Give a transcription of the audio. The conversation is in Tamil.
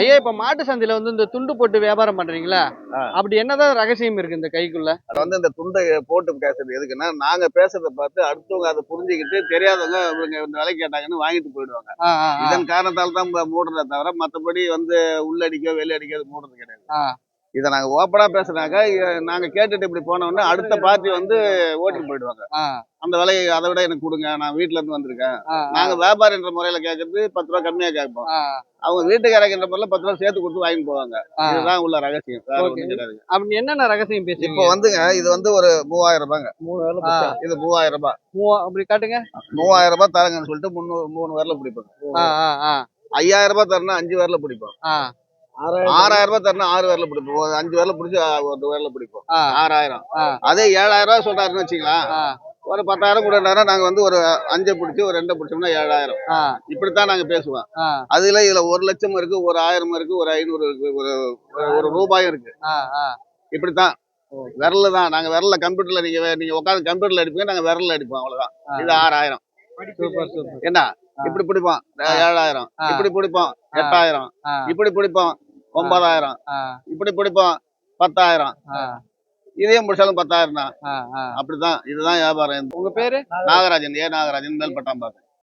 ஐயா இப்ப மாட்டு சந்தையில வந்து இந்த துண்டு போட்டு வியாபாரம் பண்றீங்களா. அப்படி என்னதான் ரகசியம் இருக்கு இந்த கைக்குள்ள அது வந்து இந்த துண்டை போட்டு பேசுறது எதுக்குன்னா நாங்க பேசுறத பார்த்து அடுத்தவங்க அதை புரிஞ்சுக்கிட்டு தெரியாதவங்க இவங்க இந்த விலை கேட்டாங்கன்னு வாங்கிட்டு போயிடுவாங்க. இதன் காரணத்தால தான் மூடுறத தவிர மத்தபடி வந்து உள்ளடிக்கோ வெளியடிக்கோ மூடுறது கிடையாது. இதை நாங்க ஓப்பனா பேசுனாக்க இ- நாங்க கேட்டுட்டு இப்படி போனோம்னா அடுத்த பார்ட்டி வந்து ஓட்டிட்டு போயிடுவாங்க. அந்த விலையை அதை விட எனக்கு கொடுங்க நான் வீட்டுல இருந்து வந்திருக்கேன். நாங்க வியாபாரி என்ற முறையில கேட்கறது பத்து ரூபா கம்மியா கேட்போம். அவங்க வீட்டுக்காரங்க முறையில பத்து ரூபா சேர்த்து கொடுத்து வாங்கிட்டு போவாங்க. இதுதான் உள்ள ரகசியம். அப்படி என்னென்ன ரகசியம் இப்போ பேசுவீங்க வந்துங்க இது வந்து ஒரு மூவாயிரம் ரூபாங்க. ஆ, இது மூவாயிரம் ரூபாய். மூவா- அப்படி காட்டுங்க. மூவாயிரம் ரூபாய் தரங்கன்னு சொல்லிட்டு முந்நூறு மூணு வரல ஆ, ஐயாயிரம் ரூபாய் தரணும் அஞ்சு வரல பிடிப்போம் ஆறாயிரம் ரூபாய் தரணும் ஆறு வரல பிடிப்போம். அஞ்சு வரல பிடிச்சி ஒரு வரல பிடிப்போம். ஆறாயிரம். அதே ஏழாயிரம் ரூபாய் சொல்றாருன்னு வச்சுக்கலாம் ஒரு பத்தாயிரம் கூட நாங்க வந்து ஒரு அஞ்சை பிடிச்சி ஒரு ரெண்டை பிடிச்சோம்னா ஏழாயிரம். இப்படித்தான் நாங்க பேசுவோம். அதுல இதுல ஒரு லட்சம் இருக்கு ஒரு ஆயிரம் இருக்கு ஒரு ஐநூறு இருக்கு ஒரு ஒரு- ரூபாயும் இருக்கு. இப்படித்தான். விரல்ல தான். நாங்க விரல்ல கம்ப்யூட்டர்ல நீங்க நீங்க உட்காந்து கம்ப்யூட்டர்ல அடிப்பீங்க நாங்க விரல்ல அடிப்போம் அவ்வளவுதான். இது ஆறாயிரம். என்ன இப்படி பிடிப்போம். ஏழாயிரம். இப்படி பிடிப்போம். எட்டாயிரம். இப்படி பிடிப்போம். ஒன்பதாயிரம். இப்படி பிடிப்போம் பத்தாயிரம். இதையும் முடிச்சாலும் பத்தாயிரம் தான். அப்படிதான் இதுதான் வியாபாரம். உங்க பேரு? நாகராஜன் ஏ நாகராஜன் மேல்பட்டாம்பாக்கம்